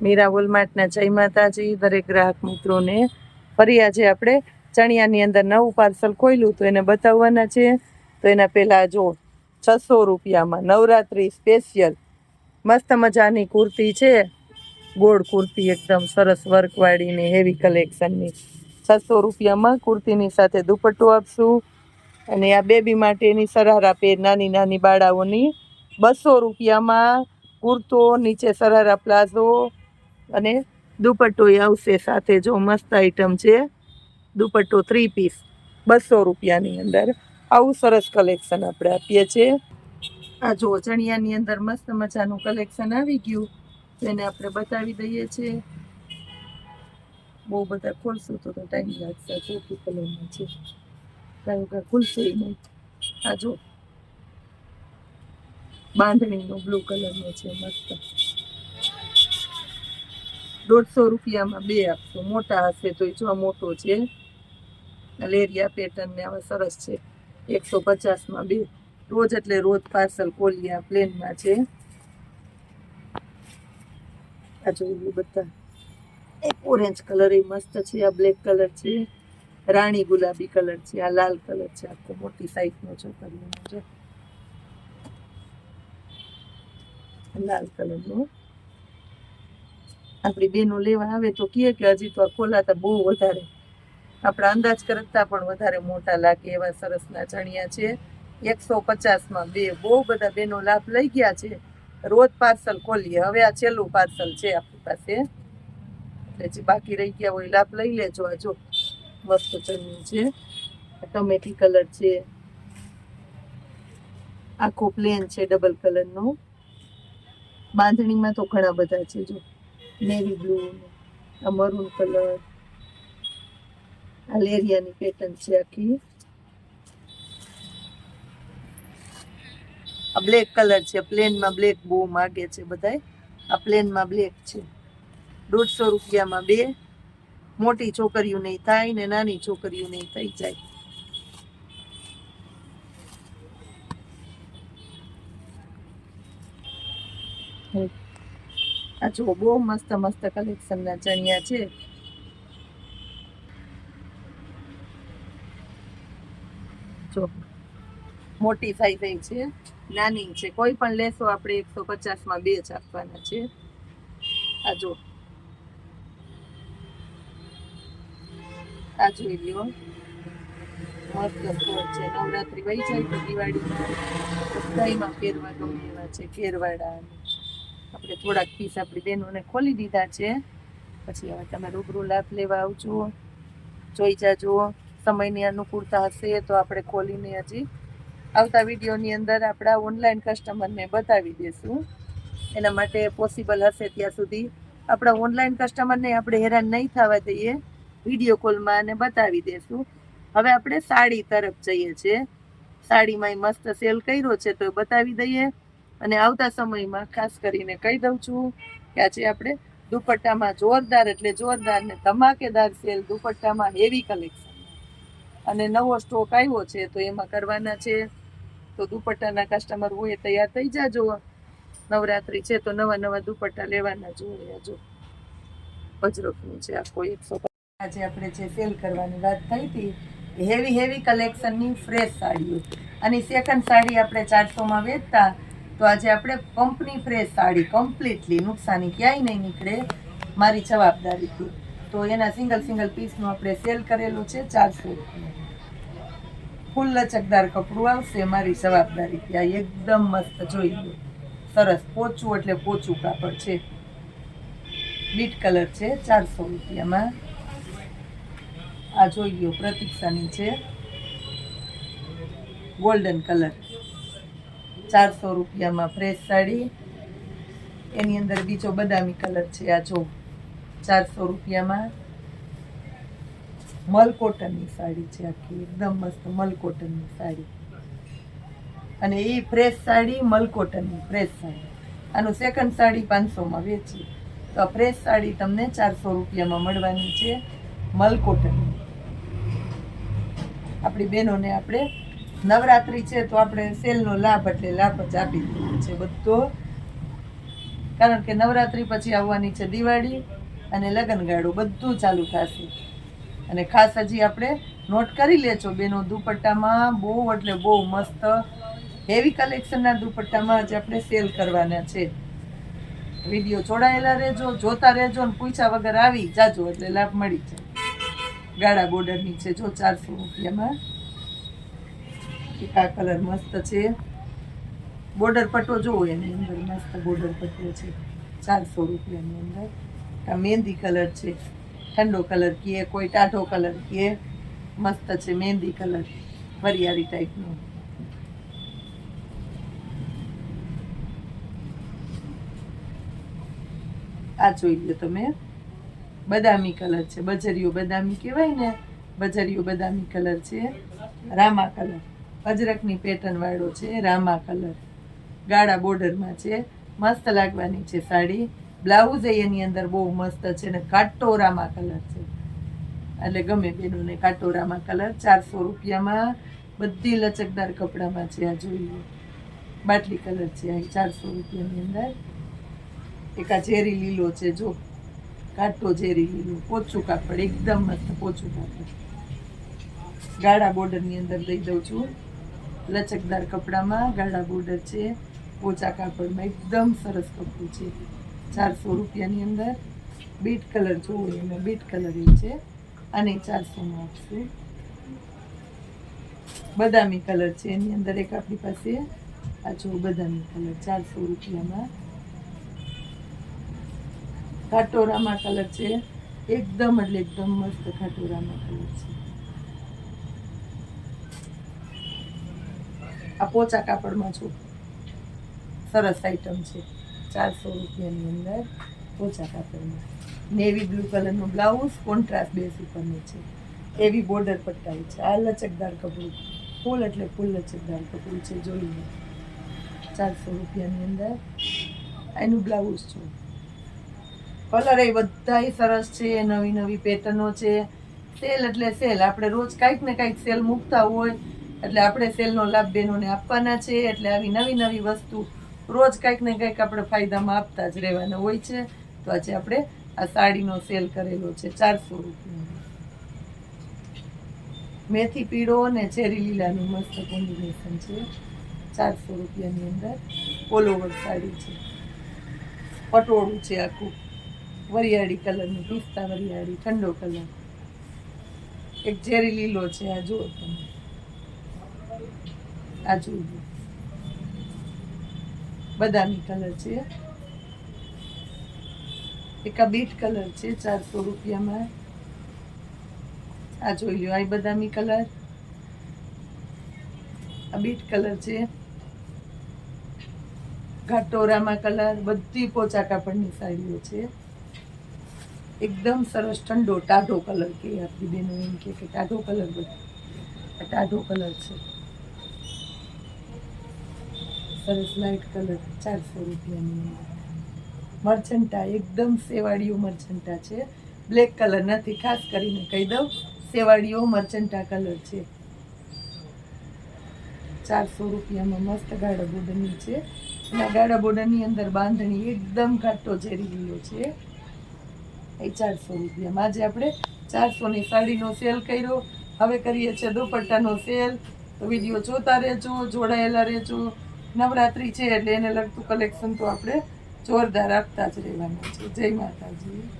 મીરા વોલમાર્ટના જય માતાજી, દરેક ગ્રાહક મિત્રોને. ફરી આજે આપણે ચણિયાની અંદર નવું પાર્સલ ખોલ્યું તો એને બતાવવાના છે. તો એના પહેલાં જો છસો રૂપિયામાં નવરાત્રિ સ્પેશિયલ. મસ્ત મજાની કુર્તી છે. ગોળ કુર્તી એકદમ સરસ વર્કવાળીની હેવી કલેક્શનની છસો રૂપિયામાં કુર્તીની સાથે દુપટ્ટો આપશું. અને આ બેબી માટેની સરારા પેર નાની નાની બાળાઓની બસો રૂપિયામાં કુર્તો, નીચે સરારા પ્લાઝો અને દુપટ્ટો એ આવશે સાથે જો મસ્ત આઈટમ છે. દુપટ્ટો થ્રી પીસ બસો રૂપિયાની અંદર. આવું સરસ કલેક્શન આપણે આપીએ છીએ. આ જો ચણિયાની અંદર મસ્ત મજાનું કલેક્શન આવી ગયું. તો એને આપણે બતાવી દઈએ છીએ. બહુ બધા ખોલશું તો તો ટાઈમ લાગશે. ચોખ્ખી કલરમાં છે. કારણ કે ખુલશે નહીં. આ જો બાંધણીનો બ્લુ કલરનો છે મસ્ત. દોઢસો રૂપિયામાં બે આપશો. મોટા હશે તો જો આ મોટો છે. લેરિયા પેટર્ન ને આવા સરસ છે. એકસો પચાસમાં બે. રોજ એટલે રોજ પાર્સલ કોલિયા પ્લેનમાં છે. આ જોયું બધા. એક ઓરેન્જ કલર એ મસ્ત છે, આ બ્લેક કલર છે. રાણી ગુલાબી કલર છે, આ લાલ કલર છે, આખો મોટી સાઈઝનો છોકરીઓનો છે. લાલ કલરનો. આપણી બેનો લેવા આવે તો કહે કે હજી તો આ ખોલાતા બહુ વધારે. આપણા અંદાજ કરતા પણ વધારે મોટા લાગે એવા સરસના ચણિયા છે. એકસો પચાસમાં બે બહુ બધા બેનો લાભ લઈ ગયા છે. રોજ પાર્સલ ખોલીએ. હવે આ છેલ્લું પાર્સલ છે આપણી પાસે. એટલે જે બાકી રહી ગયા હોય લાભ લઈ લેજો. આ જો મસ્ત ચણિયું છે. ટમેટી કલર છે. આખો પ્લેન છે ડબલ કલરનો. બાંધણીમાં તો ઘણા બધા છે, જો. નેવી બ્લુ આ મરૂન કલર આ લેરિયાની પેટર્ન છે આખી. આ બ્લેક કલર છે પ્લેનમાં બ્લેક બહુ માગે છે બધાય. આ પ્લેનમાં બ્લેક છે. દોઢસો રૂપિયામાં બે. મોટી છોકરીઓ નહીં થાય ને નાની છોકરીઓ નહીં થઈ જાય. આ જો બહુ મસ્ત મસ્ત કલેક્શનના ચણિયા છે. જો મોટી સાઈઝ છે, નાની છે, કોઈ પણ લેશો આપણે એકસો પચાસમાં બે જ આપવાના છે. આ જો આ જોઈ લ્યો. મસ્ત સ્ટોર છે, નવરાત્રી વહી જાય તો દિવાળીમાં. બધાયમાં પહેરવા એવા છે અને આપણે થોડાક પીસ આપણી બહેનોને ખોલી દીધા છે. પછી હવે તમે રૂબરૂ લાભ લેવા આવજો. જોઈ જાજો. સમયની અનુકૂળતા હશે તો આપણે ખોલીને હજી આવતા વિડીયોની અંદર આપણા ઓનલાઈન કસ્ટમરને બતાવી દઈશું એના માટે પોસિબલ હશે ત્યાં સુધી. આપણા ઓનલાઈન કસ્ટમરને આપણે હેરાન નહીં થવા દઈએ. વીડિયો કોલમાં અને બતાવી દઈશું હવે આપણે સાડી તરફ જઈએ છીએ. સાડીમાં મસ્ત સેલ કર્યો છે તો બતાવી દઈએ. અને આવતા સમયમાં ખાસ કરીને કહી દઉં છું કે આજે આપણે દુપટ્ટામાં જોરદાર એટલે જોરદાર ને ધમાકેદાર સેલ દુપટ્ટામાં હેવી કલેક્શન અને નવો સ્ટોક આવ્યો છે તો એમાં કરવાના છે. તો દુપટ્ટાના કસ્ટમર હોય તૈયાર થઈ જાજો નવરાત્રી છે તો નવા નવા દુપટ્ટા લેવાના જોઈએ જો અજરકનું છે આખો એકસો આજે આપણે જે સેલ કરવાની વાત થઈ હતી હેવી હેવી કલેક્શનની ફ્રેશ સાડીઓ. અને સેકન્ડ સાડી આપણે ચારસોમાં વેચતા તો આજે આપણે કંપની ફ્રેશ સાડી કમ્પ્લીટલી નુકસાની ક્યાંય નહીં નીકળે મારી જવાબદારીથી તો એના સિંગલ સિંગલ પીસનું આપણે સેલ કરેલું છે, ચારસો ફૂલ લચકદાર કપડું આવશે મારી જવાબદારીથી આ એકદમ મસ્ત જોઈ લો. સરસ પોચું એટલે પોચું કાપડ છે. બીટ કલર છે, ચારસો રૂપિયામાં. આ જોઈ લો પ્રતીક્ષાની છે. ગોલ્ડન કલર ચારસો રૂપિયામાં ફ્રેશ સાડી. એની અંદર બીજો બદામી કલર છે આ જો, ચારસો રૂપિયામાં. મલ કોટનની સાડી છે આખી, એકદમ મસ્ત મલ કોટનની સાડી. અને એ ફ્રેશ સાડી, મલ કોટનની ફ્રેશ સાડી. આનું સેકન્ડ સાડી પાંચસોમાં વેચી. તો આ ફ્રેશ સાડી તમને ચારસો રૂપિયામાં મળવાની છે મલ આપણી બહેનોને આપણે નવરાત્રિ છે તો આપણે સેલનો લાભ એટલે લાભ જ આપી દીધો છે બધો. કારણ કે નવરાત્રી પછી આવવાની છે દિવાળી અને લગ્નગાળું બધું ચાલુ થશે. અને ખાસ હજી આપણે નોટ કરી લેજો બેનો દુપટ્ટામાં બહુ એટલે બહુ મસ્ત હેવી કલેક્શનના દુપટ્ટામાં આજે આપણે સેલ કરવાના છે. વીડિયો જોડાયેલા રહેજો, જોતા રહેજો અને પૂછ્યા વગર આવી જાજો એટલે લાભ મળી જાય. ગાળા બોર્ડરની છે જો ચારસો રૂપિયામાં. આ કલર મસ્ત છે. બોર્ડર પટ્ટો જોવો એની અંદર, મસ્ત બોર્ડર પટ્ટો છે. ચારસો રૂપિયાની અંદર. આ મહેંદી કલર છે. ઠંડો કલર કીએ, કોઈ ટાઢો કલર કીએ, મસ્ત છે મહેંદી કલર વરિયાળી ટાઈપનો આ જોઈ લો તમે. બદામી કલર છે. બજરિયો બદામી કહેવાય ને? બજરિયો બદામી કલર છે. રામા કલર અજરકની પેટર્ન વાળો છે, રામા કલર. ગાળા બોર્ડરમાં છે, મસ્ત લાગવાની છે સાડી. બ્લાઉઝ એની અંદર બહુ મસ્ત છે ને કાટો રામા કલર છે. એટલે ગમે બેનોને કાટો રામા કલર. ચારસો રૂપિયામાં બધી લચકદાર કપડામાં છે, આ જોઈએ બાટલી કલર છે આ ચારસો રૂપિયાની અંદર. એક આ ઝેરી લીલો છે, જો. કાટો ઝેરી લીલો. પોચું કાપડ, એકદમ મસ્ત પોચું કાપડ. ગાળા બોર્ડરની અંદર દઈ દઉં છું. લચકદાર કપડામાં, ગાળા બોર્ડર છે, પોચા કાપડમાં એકદમ સરસ કપડું છે. ચારસો રૂપિયાની અંદર બીટ કલર જોવો એમાં બીટ કલર એ છે અને ચારસોમાં આપશે. બદામી કલર છે, એની અંદર એક આપણી પાસે, આ જો બદામી કલર, ચારસો રૂપિયામાં. ખાટોરામાં કલર છે, એકદમ એટલે એકદમ મસ્ત ખાટોરામાં કલર છે. આ પોચા કાપડમાં છું. સરસ આઈટમ છે. ચારસો રૂપિયાની અંદર પોચા કાપડમાં. નેવી બ્લુ કલરનું બ્લાઉઝ કોન્ટ્રાસ્ટ બેસ ઉપરનું છે. એવી બોર્ડર પટ્ટાઈ છે. આ લચકદાર કપડું. ફૂલ એટલે ફૂલ લચકદાર કપડું છે, જોઈને. ચારસો રૂપિયાની અંદર એનું બ્લાઉઝ છે. કલર એ બધાય સરસ છે નવી નવી પેટર્નો છે. સેલ એટલે સેલ આપણે રોજ કાંઈક ને કાંઈક સેલ મૂકતા હોય એટલે આપણે સેલનો લાભ બહેનોને આપવાના છે, એટલે આવી નવી નવી વસ્તુ રોજ કાંઈક ને કાંઈક આપણે ફાયદામાં આપતા જ રહેવાના હોય છે. તો આજે આપણે આ સાડીનો સેલ કરેલો છે, ચારસો રૂપિયાનો. મેથી પીળો અને ચેરી લીલાનું મસ્ત કોમ્બિનેશન છે. ચારસો રૂપિયાની અંદર ઓલ સાડી છે. પટોળું છે આખું. વરિયાળી કલરનું, પિસ્તા વરિયાળી, ઠંડો કલર. એક ઝેરી લીલો છે, આ જુઓ તમે. આ જોઈ લો બદામી કલર છે. એક આ બીટ કલર છે, ચારસો રૂપિયામાં. આ જોઈ લો આ બદામી કલર. આ બીટ કલર છે. ઘાટોરામાં કલર, બધી પોચા કાપડની સાડીઓ છે. એકદમ સરસ ઠંડો, ટાઢો કલર કે આપણી બેનો એમ કે ટાઢો કલર બધો. આ ટાઢો કલર છે. સરસ લાઇટ કલર ચારસો રૂપિયાની મર્ચન્ટા એકદમ સેવાળીઓ મર્ચન્ટા છે. બ્લેક કલર નથી, ખાસ કરીને કહી દઉં સેવાળીઓ મર્ચન્ટા કલર છે. ચારસો રૂપિયામાં મસ્ત ગાળા બોર્ડરની છે. અને ગાળા બોર્ડરની અંદર બાંધણી એકદમ ઘાટો ઝેરી ગયો છે. એ ચારસો રૂપિયામાં. આજે આપણે ચારસોની સાડીનો સેલ કર્યો. હવે કરીએ છીએ દુપટ્ટાનો સેલ તો વીડિયો જોતા રહેજો, જોડાયેલા રહેજો. નવરાત્રિ છે એટલે એને લગતું કલેક્શન તો આપણે જોરદાર આપતા જ રહેવાના છે. જય માતાજી.